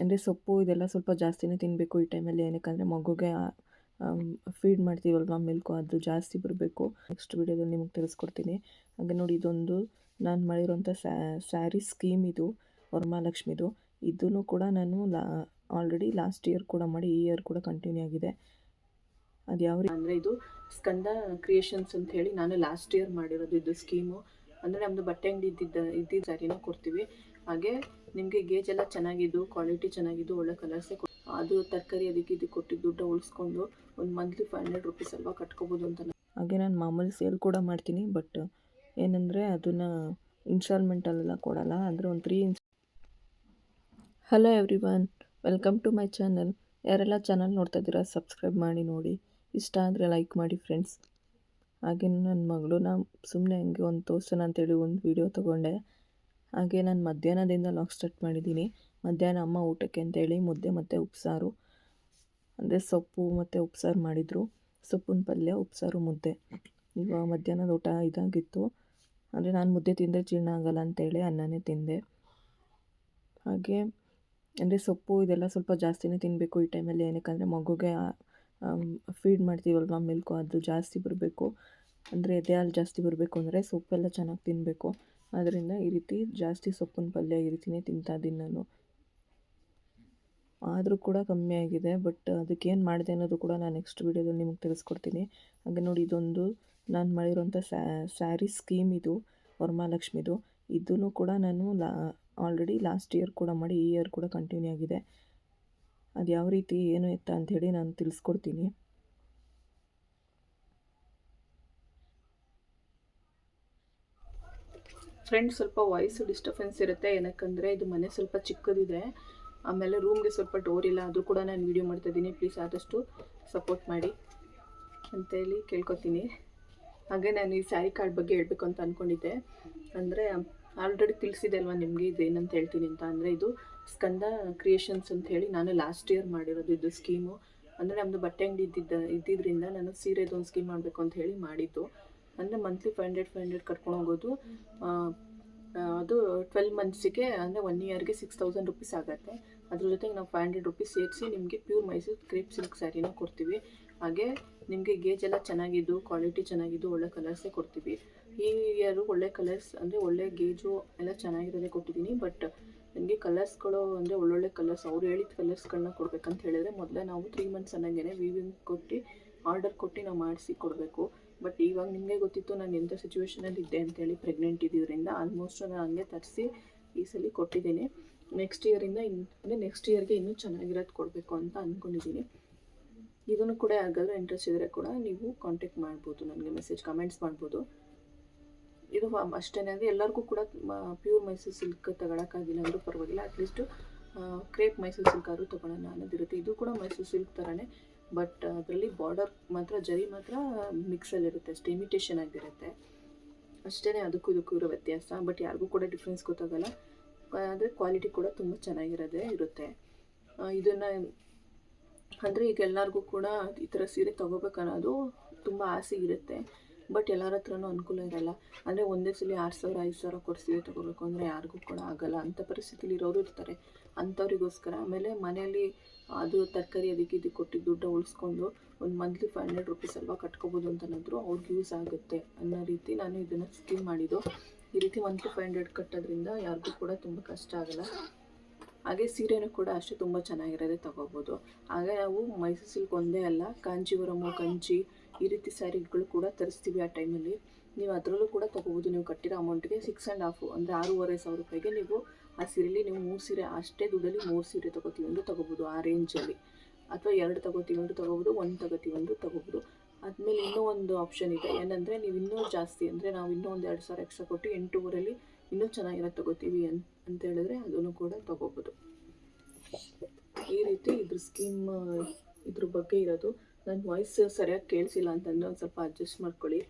ಅಂದರೆ ಸೊಪ್ಪು ಇದೆಲ್ಲ ಸ್ವಲ್ಪ ಜಾಸ್ತಿನೇ ತಿನ್ನಬೇಕು ಈ ಟೈಮಲ್ಲಿ. ಏನಕ್ಕಂದರೆ ಮಗುಗೆ ಫೀಡ್ ಮಾಡ್ತೀವಲ್ವ ಮಿಲ್ಕು ಅದು ಜಾಸ್ತಿ ಬರಬೇಕು. ನೆಕ್ಸ್ಟ್ ವೀಡಿಯೋದಲ್ಲಿ ನಿಮಗೆ ತಿಳಿಸ್ಕೊಡ್ತೀನಿ ಹಾಗೆ ನೋಡಿ ಇದೊಂದು ನಾನು ಮಾಡಿರೋಂಥ ಸ್ಯಾರಿ ಸ್ಕೀಮ್ ಇದು, ವರಮಹಾಲಕ್ಷ್ಮಿದು. ಇದನ್ನು ಕೂಡ ನಾನು ಆಲ್ರೆಡಿ ಲಾಸ್ಟ್ ಇಯರ್ ಕೂಡ ಮಾಡಿ, ಈ ಇಯರ್ ಕೂಡ ಕಂಟಿನ್ಯೂ ಆಗಿದೆ. ಅದು ಯಾವ ಅಂದರೆ ಇದು ಸ್ಕಂದ ಕ್ರಿಯೇಷನ್ಸ್ ಅಂತ ಹೇಳಿ ನಾನು ಲಾಸ್ಟ್ ಇಯರ್ ಮಾಡಿರೋದು ಇದು ಸ್ಕೀಮು ಅಂದರೆ ನಮ್ಮದು ಬಟ್ಟೆ ಅಂಗಡಿ ಇದ್ದಿದ್ದ ಇದ್ದಿದ್ದ ಸ್ಯಾರಿನ ಕೊಡ್ತೀವಿ. ಹಾಗೆ ನಿಮಗೆ ಗೇಜ್ ಎಲ್ಲ ಚೆನ್ನಾಗಿದ್ದು ಕ್ವಾಲಿಟಿ ಚೆನ್ನಾಗಿದ್ದು, ಒಳ್ಳೆ ಕಲರ್ಸೇ ಅದು ತರಕಾರಿ ಅದಕ್ಕೆ ಇದಕ್ಕೆ ಕೊಟ್ಟಿದ್ದು, ದುಡ್ಡು ಉಳಿಸ್ಕೊಂಡು ಒಂದು ಮಂತ್ಲಿ ಫೈವ್ ಹಂಡ್ರೆಡ್ ರುಪೀಸ್ ಅಲ್ವಾ ಕಟ್ಕೋಬೋದು ಅಂತ ಹಾಗೆ ನಾನು ಮಾಮೂಲಿ ಸೇಲ್ ಕೂಡ ಮಾಡ್ತೀನಿ ಬಟ್ ಏನಂದರೆ ಅದನ್ನು ಇನ್ಸ್ಟಾಲ್ಮೆಂಟಲ್ಲೆಲ್ಲ ಕೊಡಲ್ಲ ಅಂದರೆ ಒಂದು three ins hello everyone welcome to my channel ಯಾರೆಲ್ಲ ಚಾನಲ್ ನೋಡ್ತಾ ಇದ್ದೀರಾ ಸಬ್ಸ್ಕ್ರೈಬ್ ಮಾಡಿ ನೋಡಿ. ಇಷ್ಟ ಆದರೆ ಲೈಕ್ ಮಾಡಿ ಫ್ರೆಂಡ್ಸ್ ಹಾಗೆ ನನ್ನ ಮಗಳು ನಾನು ಸುಮ್ಮನೆ ಹಂಗೆ ಒಂದು ತೋರ್ಸೋಣ ಅಂತೇಳಿ ಒಂದು ವಿಡಿಯೋ ತೊಗೊಂಡೆ. ಹಾಗೆ ನಾನು ಮಧ್ಯಾಹ್ನದಿಂದ ಲಾಗ್ ಸ್ಟಾರ್ಟ್ ಮಾಡಿದ್ದೀನಿ. ಮಧ್ಯಾಹ್ನ ಅಮ್ಮ ಊಟಕ್ಕೆ ಅಂತೇಳಿ ಮುದ್ದೆ ಮತ್ತು ಉಪ್ಸಾರು, ಅಂದರೆ ಸೊಪ್ಪು ಮತ್ತು ಉಪ್ಸಾರು ಮಾಡಿದರು. ಸೊಪ್ಪಿನ ಪಲ್ಯ, ಉಪ್ಸಾರು, ಮುದ್ದೆ. ಇವಾಗ ಮಧ್ಯಾಹ್ನದ ಊಟ ಇದಾಗಿತ್ತು. ಅಂದರೆ ನಾನು ಮುದ್ದೆ ತಿಂದರೆ ಜೀರ್ಣ ಆಗಲ್ಲ ಅಂತೇಳಿ ಅನ್ನನೇ ತಿಂದೆ. ಹಾಗೆ, ಅಂದರೆ ಸೊಪ್ಪು ಇದೆಲ್ಲ ಸ್ವಲ್ಪ ಜಾಸ್ತಿನೇ ತಿನ್ನಬೇಕು ಈ ಟೈಮಲ್ಲಿ ಏನಕ್ಕಂದರೆ ಮಗುಗೆ ಫೀಡ್ ಮಾಡ್ತೀವಲ್ವ ಮಿಲ್ಕು ಅದು ಜಾಸ್ತಿ ಬರಬೇಕು. ಅಂದರೆ ಎದೆ ಹಾಲು ಜಾಸ್ತಿ ಬರಬೇಕು ಅಂದರೆ ಸೊಪ್ಪೆಲ್ಲ ಚೆನ್ನಾಗಿ ತಿನ್ನಬೇಕು ಆದ್ದರಿಂದ ಈ ರೀತಿ ಜಾಸ್ತಿ ಸೊಪ್ಪಿನ ಪಲ್ಯ ಈ ರೀತಿಯೇ ತಿಂತಾ ಇದ್ದೀನಿ ನಾನು. ಆದರೂ ಕೂಡ ಕಮ್ಮಿ ಆಗಿದೆ, ಬಟ್ ಅದಕ್ಕೇನು ಮಾಡಿದೆ ಅನ್ನೋದು ಕೂಡ ನಾನು ನೆಕ್ಸ್ಟ್ ವೀಡಿಯೋದಲ್ಲಿ ನಿಮಗೆ ತಿಳಿಸ್ಕೊಡ್ತೀನಿ. ಹಾಗೆ ನೋಡಿ, ಇದೊಂದು ನಾನು ಮಾಡಿರೋಂಥ ಸ್ಯಾರಿ ಸ್ಕೀಮ್ ಇದು ವರಮಹಾಲಕ್ಷ್ಮಿದು ಇದನ್ನು ಕೂಡ ನಾನು ಲಾ ಆಲ್ರೆಡಿ ಲಾಸ್ಟ್ ಇಯರ್ ಕೂಡ ಮಾಡಿ, ಈ ಇಯರ್ ಕೂಡ ಕಂಟಿನ್ಯೂ ಆಗಿದೆ. ಅದು ಯಾವ ರೀತಿ, ಏನು ಎತ್ತ ಅಂಥೇಳಿ ನಾನು ತಿಳಿಸ್ಕೊಡ್ತೀನಿ. ಫ್ರೆಂಡ್ಸ್ ಸ್ವಲ್ಪ ವಾಯ್ಸು ಡಿಸ್ಟರ್ಬೆನ್ಸ್ ಇರುತ್ತೆ. ಏನಕ್ಕಂದರೆ ಇದು ಮನೆ ಸ್ವಲ್ಪ ಚಿಕ್ಕದಿದೆ. ಆಮೇಲೆ ರೂಮ್ಗೆ ಸ್ವಲ್ಪ ಡೋರ್ ಇಲ್ಲ ಅದು ಕೂಡ ನಾನು ವೀಡಿಯೋ ಮಾಡ್ತಾಯಿದ್ದೀನಿ ಪ್ಲೀಸ್ ಆದಷ್ಟು ಸಪೋರ್ಟ್ ಮಾಡಿ ಅಂತೇಳಿ ಕೇಳ್ಕೊತೀನಿ. ಹಾಗೆ ನಾನು ಈ ಸ್ಯಾರಿ ಕಾರ್ಡ್ ಬಗ್ಗೆ ಹೇಳಬೇಕು ಅಂತ ಅಂದ್ಕೊಂಡಿದ್ದೆ ಅಂದರೆ ಆಲ್ರೆಡಿ ತಿಳಿಸಿದೆ ಅಲ್ವಾ ನಿಮಗೆ ಇದು ಏನಂತ ಹೇಳ್ತೀನಿ ಅಂತ. ಅಂದರೆ ಇದು ಸ್ಕಂದ ಕ್ರಿಯೇಷನ್ಸ್ ಅಂತ ಹೇಳಿ ನಾನು ಲಾಸ್ಟ್ ಇಯರ್ ಮಾಡಿರೋದು ಇದು ಸ್ಕೀಮು ಅಂದರೆ ನಮ್ಮದು ಬಟ್ಟೆ ಅಂಗಡಿ ಇದ್ದಿದ್ದ ಇದ್ದಿದ್ದರಿಂದ ನಾನು ಸೀರೆದು ಒಂದು ಸ್ಕೀಮ್ ಮಾಡಬೇಕು ಅಂತ ಹೇಳಿ ಮಾಡಿದ್ದು. ಅಂದರೆ monthly five hundred five hundred ಕರ್ಕೊಂಡು ಹೋಗೋದು. ಅದು ಟ್ವೆಲ್ ಮಂತ್ಸಿಗೆ ಅಂದರೆ ಒನ್ ಇಯರ್ಗೆ ಸಿಕ್ಸ್ ತೌಸಂಡ್ ರುಪೀಸ್ ಆಗುತ್ತೆ. ಅದ್ರ ಜೊತೆಗೆ ನಾವು ಫೈವ್ ಹಂಡ್ರೆಡ್ ರುಪೀಸ್ ಸೇರಿಸಿ ನಿಮಗೆ ಪ್ಯೂರ್ ಮೈಸೂರು ಕ್ರೇಪ್ ಸಿಲ್ಕ್ ಸ್ಯಾರಿನ ಕೊಡ್ತೀವಿ. ಹಾಗೆ ನಿಮಗೆ ಗೇಜ್ ಎಲ್ಲ ಚೆನ್ನಾಗಿದ್ದು ಕ್ವಾಲಿಟಿ ಚೆನ್ನಾಗಿದ್ದು, ಒಳ್ಳೆ ಕಲರ್ಸೇ ಕೊಡ್ತೀವಿ. ಈ ಇಯರು ಒಳ್ಳೆ ಕಲರ್ಸ್ ಅಂದರೆ ಒಳ್ಳೆ ಗೇಜು ಎಲ್ಲ ಚೆನ್ನಾಗಿರೋದೇ ಕೊಟ್ಟಿದ್ದೀನಿ ಬಟ್ ನನಗೆ ಕಲರ್ಸ್ಗಳು ಅಂದರೆ ಒಳ್ಳೊಳ್ಳೆ ಕಲರ್ಸ್ ಅವ್ರು ಹೇಳಿದ ಕಲರ್ಸ್ಗಳನ್ನ ಕೊಡಬೇಕಂತ ಹೇಳಿದ್ರೆ ಮೊದಲೇ ನಾವು ತ್ರೀ ಮಂತ್ಸ್ ಅನ್ನಂಗೆ ವಿವಿಂಗ್ ಕೊಟ್ಟು ಆರ್ಡರ್ ಕೊಟ್ಟು ನಾವು ಮಾಡಿಸಿ ಕೊಡಬೇಕು. ಬಟ್ ಇವಾಗ ನಿಮಗೆ ಗೊತ್ತಿತ್ತು ನಾನು ಎಂಥ ಸಿಚುವೇಷನಲ್ಲಿ ಇದ್ದೆ ಅಂತೇಳಿ ಪ್ರೆಗ್ನೆಂಟ್ ಇದ್ದಿದ್ದರಿಂದ ಆಲ್ಮೋಸ್ಟ್ ನಾನು ಹಂಗೆ ತರಿಸಿ ಈ ಸಲ ಕೊಟ್ಟಿದ್ದೀನಿ. ನೆಕ್ಸ್ಟ್ ಇಯರಿಂದ ಇನ್ನು ಅಂದರೆ ನೆಕ್ಸ್ಟ್ ಇಯರ್ಗೆ ಇನ್ನೂ ಚೆನ್ನಾಗಿರೋದು ಕೊಡಬೇಕು ಅಂತ ಅಂದ್ಕೊಂಡಿದ್ದೀನಿ ಇದನ್ನು ಕೂಡ ಯಾರಿಗಾದ್ರೂ ಇಂಟ್ರೆಸ್ಟ್ ಇದ್ದರೆ ಕೂಡ ನೀವು ಕಾಂಟ್ಯಾಕ್ಟ್ ಮಾಡ್ಬೋದು, ನನಗೆ ಮೆಸೇಜ್ ಕಮೆಂಟ್ಸ್ ಮಾಡ್ಬೋದು. ಇದು ಅಷ್ಟೇ ಅಂದರೆ ಎಲ್ಲರಿಗೂ ಕೂಡ ಪ್ಯೂರ್ ಮೈಸೂರು ಸಿಲ್ಕ್ ತಗೊಳಕ್ಕಾಗಿಲ್ಲ ಅಂದರೂ ಪರವಾಗಿಲ್ಲ. ಅಟ್ಲೀಸ್ಟು ಕ್ರೇಪ್ ಮೈಸೂರು ಸಿಲ್ಕ್ ಆದರೂ ತೊಗೊಳ್ಳೋಣ ಅನ್ನೋದಿರುತ್ತೆ. ಇದು ಕೂಡ ಮೈಸೂರು ಸಿಲ್ಕ್ ಥರನೇ ಬಟ್ ಅದರಲ್ಲಿ ಬಾರ್ಡರ್ ಮಾತ್ರ, ಜರಿ ಮಾತ್ರ ಮಿಕ್ಸಲ್ಲಿರುತ್ತೆ ಅಷ್ಟೇ ಇಮಿಟೇಷನ್ ಆಗಿರುತ್ತೆ. ಅಷ್ಟೇ ಅದಕ್ಕೂ ಇದಕ್ಕೂ ಇರೋ ವ್ಯತ್ಯಾಸ. ಬಟ್ ಯಾರಿಗೂ ಕೂಡ ಡಿಫ್ರೆನ್ಸ್ ಗೊತ್ತಾಗಲ್ಲ. ಆದರೆ ಕ್ವಾಲಿಟಿ ಕೂಡ ತುಂಬ ಚೆನ್ನಾಗಿರೋದೇ ಇರುತ್ತೆ. ಇದನ್ನು, ಅಂದರೆ ಈಗ ಎಲ್ಲರಿಗೂ ಕೂಡ ಈ ಥರ ಸೀರೆ ತೊಗೋಬೇಕನ್ನೋದು ತುಂಬ ಆಸೆ ಇರುತ್ತೆ. ಬಟ್ ಎಲ್ಲರ ಹತ್ರನೂ ಅನುಕೂಲ ಇರಲ್ಲ. ಅಂದರೆ ಒಂದೇ ಸಲ ಆರು ಸಾವಿರ, ಐದು ಸಾವಿರ ಕೊಟ್ಟು ಸೀರೆ ತೊಗೋಬೇಕು ಅಂದರೆ ಯಾರಿಗೂ ಕೂಡ ಆಗಲ್ಲ. ಅಂಥ ಪರಿಸ್ಥಿತಿಲಿ ಇರೋರು ಇರ್ತಾರೆ. ಅಂಥವ್ರಿಗೋಸ್ಕರ ಆಮೇಲೆ ಮನೆಯಲ್ಲಿ ಅದು ತರಕಾರಿ ಅದಕ್ಕೆ ಇದಕ್ಕೆ ಕೊಟ್ಟಿದ್ದು ದುಡ್ಡು ಉಳಿಸ್ಕೊಂಡು ಒಂದು ಮಂತ್ಲಿ ಫೈವ್ ಹಂಡ್ರೆಡ್ ರುಪೀಸ್ ಅಲ್ವಾ ಕಟ್ಕೋಬೋದು ಅಂತನಾದರೂ ಅವ್ರಿಗೆ ಯೂಸ್ ಆಗುತ್ತೆ ಅನ್ನೋ ರೀತಿ ನಾನು ಇದನ್ನು ಸ್ಕೀಮ್ ಮಾಡಿದ್ದು. ಈ ರೀತಿ ಮಂತ್ಲಿ ಫೈವ್ ಹಂಡ್ರೆಡ್ ಕಟ್ಟೋದ್ರಿಂದ ಯಾರಿಗೂ ಕೂಡ ತುಂಬ ಕಷ್ಟ ಆಗಲ್ಲ. ಹಾಗೆ ಸೀರೆನೂ ಕೂಡ ಅಷ್ಟೇ ತುಂಬ ಚೆನ್ನಾಗಿರೋದೇ ತೊಗೋಬೋದು. ಹಾಗೆ ನಾವು ಮೈಸೂರು ಸಿಲ್ಕ್ ಒಂದೇ ಅಲ್ಲ, ಕಾಂಜೀವರಮು ಕಂಚಿ ಈ ರೀತಿ ಸ್ಯಾರಿಗಳು ಕೂಡ ತರಿಸ್ತೀವಿ ಆ ಟೈಮಲ್ಲಿ. ನೀವು ಅದರಲ್ಲೂ ಕೂಡ ತಗೋಬೋದು. ನೀವು ಕಟ್ಟಿರೋ ಅಮೌಂಟ್ಗೆ ಸಿಕ್ಸ್ ಆ್ಯಂಡ್ ಹಾಫು ಅಂದರೆ ಆರೂವರೆ ಸಾವಿರ ರೂಪಾಯಿಗೆ ನೀವು ಆ ಸೀರೆಯಲ್ಲಿ ನೀವು ಮೂರು ಸೀರೆ, ಅಷ್ಟೇ ದುಡ್ಡಲ್ಲಿ ಮೂರು ಸೀರೆ ತಗೋತೀವಿ ಅಂದ್ರೆ ತಗೋಬೋದು ಆ ರೇಂಜಲ್ಲಿ ಅಥವಾ ಎರಡು ತಗೋತೀವಿ ಒಂದು ತಗೋಬೋದು, ಒಂದು ತಗೋತೀವಿ ಒಂದು ತೊಗೋಬೋದು. ಆದಮೇಲೆ ಇನ್ನೂ ಒಂದು ಆಪ್ಷನ್ ಇದೆ. ಏನಂದರೆ ನೀವು ಇನ್ನೂ ಜಾಸ್ತಿ ಅಂದರೆ ನಾವು ಇನ್ನೂ ಒಂದು ಎರಡು ಸಾವಿರ ಎಕ್ಸ್ಟ್ರಾ ಕೊಟ್ಟು ಎಂಟೂವರೆಯಲ್ಲಿ ಇನ್ನೂ ಚೆನ್ನಾಗಿರೋ ತಗೋತೀವಿ ಅಂತ ಅಂತ ಹೇಳಿದ್ರೆ ಅದನ್ನು ಕೂಡ ತಗೋಬೋದು. ಈ ರೀತಿ ಇದ್ರ ಸ್ಕೀಮ್ ಇದ್ರ ಬಗ್ಗೆ ಇರೋದು. ನನ್ನ ವಾಯ್ಸ್ ಸರಿಯಾಗಿ ಕೇಳಿಸಿಲ್ಲ ಅಂತಂದರೆ ಒಂದು ಸ್ವಲ್ಪ ಅಡ್ಜಸ್ಟ್ ಮಾಡ್ಕೊಳ್ಳಿ.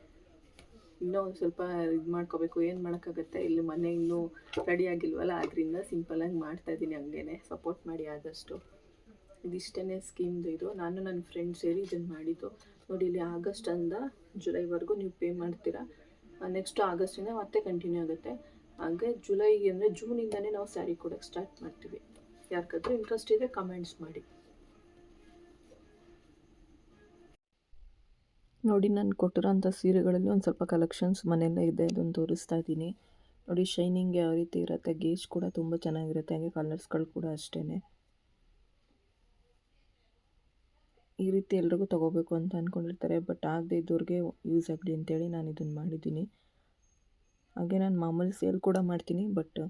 ಇನ್ನೂ ಒಂದು ಸ್ವಲ್ಪ ಇದು ಮಾಡ್ಕೋಬೇಕು. ಏನು ಮಾಡೋಕ್ಕಾಗತ್ತೆ? ಇಲ್ಲಿ ಮನೆ ಇನ್ನೂ ರೆಡಿ ಆಗಿಲ್ವಲ್ಲ? ಅದರಿಂದ ಸಿಂಪಲಾಗಿ ಮಾಡ್ತಾಯಿದ್ದೀನಿ ಹಂಗೇನೆ. ಸಪೋರ್ಟ್ ಮಾಡಿ ಆದಷ್ಟು. ಇದಿಷ್ಟೇ ಸ್ಕೀಮ್ದು ಇದು. ನಾನು ನನ್ನ ಫ್ರೆಂಡ್ ಸೇರಿ ಇದನ್ನು ಮಾಡಿದ್ದು. ನೋಡಿ, ಇಲ್ಲಿ ಅಂದ ಜುಲೈವರೆಗೂ ನೀವು ಪೇ ಮಾಡ್ತೀರಾ? ನೆಕ್ಸ್ಟ್ ಆಗಸ್ಟಿಂದ ಮತ್ತೆ ಕಂಟಿನ್ಯೂ ಆಗುತ್ತೆ. ಹಾಗೆ ಜುಲೈಗೆ ಅಂದರೆ ಜೂನಿಂದಲೇ ನಾವು ಸ್ಯಾರಿ ಕೊಡೋಕ್ಕೆ ಸ್ಟಾರ್ಟ್ ಮಾಡ್ತೀವಿ. ಯಾರಿಗಾದ್ರೂ ಇಂಟ್ರೆಸ್ಟ್ ಇದೆ ಕಮೆಂಟ್ಸ್ ಮಾಡಿ. ನೋಡಿ, ನಾನು ಕೊಟ್ಟಿರೋಂಥ ಸೀರೆಗಳಲ್ಲಿ ಒಂದು ಸ್ವಲ್ಪ ಕಲೆಕ್ಷನ್ಸ್ ಮನೆಯಲ್ಲೇ ಇದೆ ಅದನ್ನು ತೋರಿಸ್ತಾ ಇದ್ದೀನಿ. ನೋಡಿ ಶೈನಿಂಗ್ ಯಾವ ರೀತಿ ಇರುತ್ತೆ, ಗೇಜ್ ಕೂಡ ತುಂಬ ಚೆನ್ನಾಗಿರುತ್ತೆ, ಹಾಗೆ ಕಲರ್ಸ್ಗಳು ಕೂಡ ಅಷ್ಟೇ ಈ ರೀತಿ ಎಲ್ರಿಗೂ ತೊಗೋಬೇಕು ಅಂತ ಅಂದ್ಕೊಂಡಿರ್ತಾರೆ ಬಟ್ ಆಗದೆ ಇದ್ದವ್ರಿಗೆ ಯೂಸ್ ಆಗಲಿ ಅಂತೇಳಿ ನಾನು ಇದನ್ನು ಮಾಡಿದ್ದೀನಿ. ಹಾಗೆ ನಾನು ಮಾಮೂಲಿ ಸೇಲ್ ಕೂಡ ಮಾಡ್ತೀನಿ ಬಟ್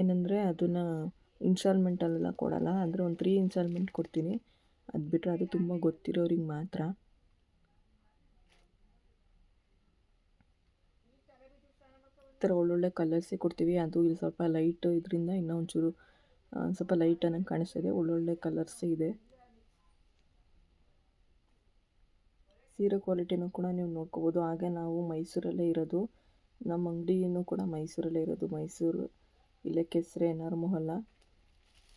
ಏನಂದರೆ ಅದನ್ನು ಇನ್ಸ್ಟಾಲ್ಮೆಂಟಲ್ಲೆಲ್ಲ ಕೊಡಲ್ಲ ಅಂದರೆ ಒಂದು ತ್ರೀ ಇನ್ಸ್ಟಾಲ್ಮೆಂಟ್ ಕೊಡ್ತೀನಿ. ಅದು ಬಿಟ್ಟರೆ ಅದು ತುಂಬ ಗೊತ್ತಿರೋರಿಗೆ ಮಾತ್ರ. ಥರ ಒಳ್ಳೊಳ್ಳೆ ಕಲರ್ಸೇ ಕೊಡ್ತೀವಿ. ಅದು ಇಲ್ಲಿ ಸ್ವಲ್ಪ ಲೈಟ್ ಇದರಿಂದ ಇನ್ನೂ ಒಂಚೂರು ಸ್ವಲ್ಪ ಲೈಟ್ ಅನ್ನಂಗೆ ಕಾಣಿಸ್ತಿದೆ ಒಳ್ಳೊಳ್ಳೆ ಕಲರ್ಸೇ ಇದೆ. ಸೀರೆ ಕ್ವಾಲಿಟಿನೂ ಕೂಡ ನೀವು ನೋಡ್ಕೋಬೋದು. ಹಾಗೆ ನಾವು ಮೈಸೂರಲ್ಲೇ ಇರೋದು, ನಮ್ಮ ಅಂಗಡಿಯೂ ಕೂಡ ಮೈಸೂರಲ್ಲೇ ಇರೋದು. ಮೈಸೂರು ಇಲ್ಲೇ ಕೆಸರೆ ಮೊಹಲ್ಲ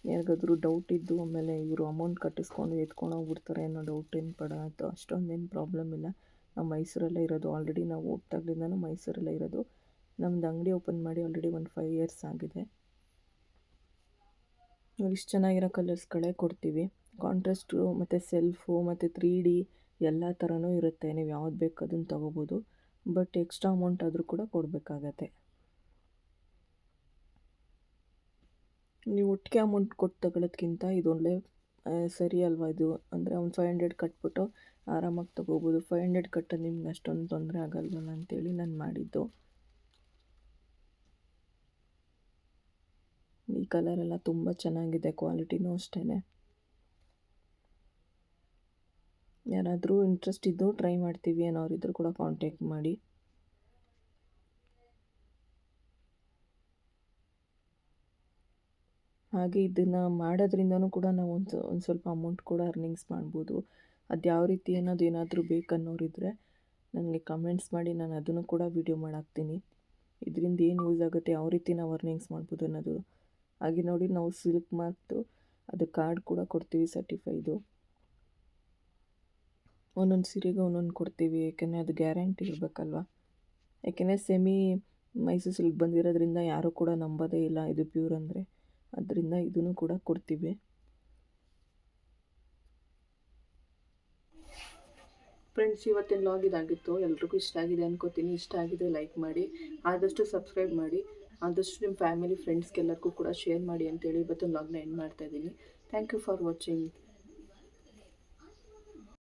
ಯಾರಿಗಾದ್ರೂ ಡೌಟ್ ಇದ್ದು ಆಮೇಲೆ ಇವರು ಅಮೌಂಟ್ ಕಟ್ಟಿಸ್ಕೊಂಡು ಎತ್ಕೊಂಡು ಹೋಗ್ಬಿಡ್ತಾರೆ ಅನ್ನೋ ಡೌಟ್ ಏನು ಪಡ, ಅದು ಅಷ್ಟೊಂದೇನು ಪ್ರಾಬ್ಲಮ್ ಇಲ್ಲ. ನಾವು ಮೈಸೂರಲ್ಲೇ ಇರೋದು. ಆಲ್ರೆಡಿ ನಾವು ಹುಟ್ಟಾಗ್ಲಿಂದನೂ ಮೈಸೂರಲ್ಲೇ ಇರೋದು. ನಮ್ಮದು ಅಂಗಡಿ ಓಪನ್ ಮಾಡಿ ಆಲ್ರೆಡಿ ಒಂದು ಫೈವ್ ಇಯರ್ಸ್ ಆಗಿದೆ. ಇಷ್ಟು ಚೆನ್ನಾಗಿರೋ ಕಲರ್ಸ್ಗಳೇ ಕೊಡ್ತೀವಿ. ಕಾಂಟ್ರಾಸ್ಟು ಮತ್ತು ಸೆಲ್ಫು ಮತ್ತು ತ್ರೀ ಡಿ ಎಲ್ಲ ಥರನೂ ಇರುತ್ತೆ. ನೀವು ಯಾವ್ದು ಬೇಕು ಅದನ್ನು ತೊಗೋಬೋದು. ಬಟ್ ಎಕ್ಸ್ಟ್ರಾ ಅಮೌಂಟ್ ಆದರೂ ಕೂಡ ಕೊಡಬೇಕಾಗತ್ತೆ. ನೀವು ಒಟ್ಟಿಗೆ ಅಮೌಂಟ್ ಕೊಟ್ಟು ತಗೊಳ್ಳೋದ್ಕಿಂತ ಇದೊಳ್ಳೆ ಸರಿ ಅಲ್ವಾ ಇದು? ಅಂದರೆ ಒಂದು ಫೈವ್ ಹಂಡ್ರೆಡ್ ಕಟ್ಬಿಟ್ಟು ಆರಾಮಾಗಿ ತೊಗೋಬೋದು. ಫೈವ್ ಹಂಡ್ರೆಡ್ ಕಟ್ಟೋದು ನಿಮ್ಗೆ ಅಷ್ಟೊಂದು ತೊಂದರೆ ಆಗಲ್ವಲ್ಲ ಅಂತೇಳಿ ನಾನು ಮಾಡಿದ್ದು. ಕಲರ್ ಎಲ್ಲ ತುಂಬ ಚೆನ್ನಾಗಿದೆ ಕ್ವಾಲಿಟಿನೂ ಅಷ್ಟೇ ಯಾರಾದರೂ ಇಂಟ್ರೆಸ್ಟ್ ಇದ್ದು ಟ್ರೈ ಮಾಡ್ತೀವಿ ಅನ್ನೋರಿದ್ರು ಕೂಡ ಕಾಂಟ್ಯಾಕ್ಟ್ ಮಾಡಿ. ಹಾಗೆ ಇದನ್ನು ಮಾಡೋದ್ರಿಂದನೂ ಕೂಡ ನಾವು ಒಂದು ಒಂದು ಸ್ವಲ್ಪ ಅಮೌಂಟ್ ಕೂಡ ಅರ್ನಿಂಗ್ಸ್ ಮಾಡ್ಬೋದು. ಅದು ಯಾವ ರೀತಿ ಅನ್ನೋದು ಏನಾದರೂ ಬೇಕನ್ನೋರಿದ್ರೆ ನನಗೆ ಕಮೆಂಟ್ಸ್ ಮಾಡಿ, ನಾನು ಅದನ್ನು ಕೂಡ ವೀಡಿಯೋ ಮಾಡಾಕ್ತೀನಿ. ಇದರಿಂದ ಏನು ಯೂಸ್ ಆಗುತ್ತೆ, ಯಾವ ರೀತಿ ನಾವು ಅರ್ನಿಂಗ್ಸ್ ಮಾಡ್ಬೋದು ಅನ್ನೋದು ಹಾಗೆ ನೋಡಿ ನಾವು ಸಿಲ್ಕ್ ಮಾರ್ಕ್ದು ಅದು ಕಾರ್ಡ್ ಕೂಡ ಕೊಡ್ತೀವಿ ಸರ್ಟಿಫೈದು ಒಂದೊಂದು ಸೀರೆಗೆ ಒಂದೊಂದು ಕೊಡ್ತೀವಿ ಯಾಕೆಂದರೆ ಅದು ಗ್ಯಾರಂಟಿ ಇರಬೇಕಲ್ವ? ಯಾಕೆಂದರೆ ಸೆಮಿ ಮೈಸೂರು ಸಿಲ್ಕ್ ಬಂದಿರೋದ್ರಿಂದ ಯಾರೂ ಕೂಡ ನಂಬೋದೇ ಇಲ್ಲ, ಇದು ಪ್ಯೂರ್ ಅಂದರೆ. ಅದರಿಂದ ಇದನ್ನು ಕೂಡ ಕೊಡ್ತೀವಿ. ಫ್ರೆಂಡ್ಸ್ ಇವತ್ತಿನ ಲಾಗ್ ಇದಾಗಿತ್ತು. ಎಲ್ರಿಗೂ ಇಷ್ಟ ಆಗಿದೆ ಅನ್ಕೋತೀನಿ. ಇಷ್ಟ ಆಗಿದೆ ಲೈಕ್ ಮಾಡಿ, ಆದಷ್ಟು ಸಬ್ಸ್ಕ್ರೈಬ್ ಮಾಡಿ. ಆದಷ್ಟು ನಿಮ್ಮ ಫ್ಯಾಮಿಲಿ ಫ್ರೆಂಡ್ಸ್ಗೆಲ್ಲರಿಗೂ ಕೂಡ ಶೇರ್ ಮಾಡಿ ಅಂತೇಳಿ ಇವತ್ತೊಂದು ಲಾಗ್ನ ಎಂಡ್ ಮಾಡ್ತಾ ಇದ್ದೀನಿ. Thank you for watching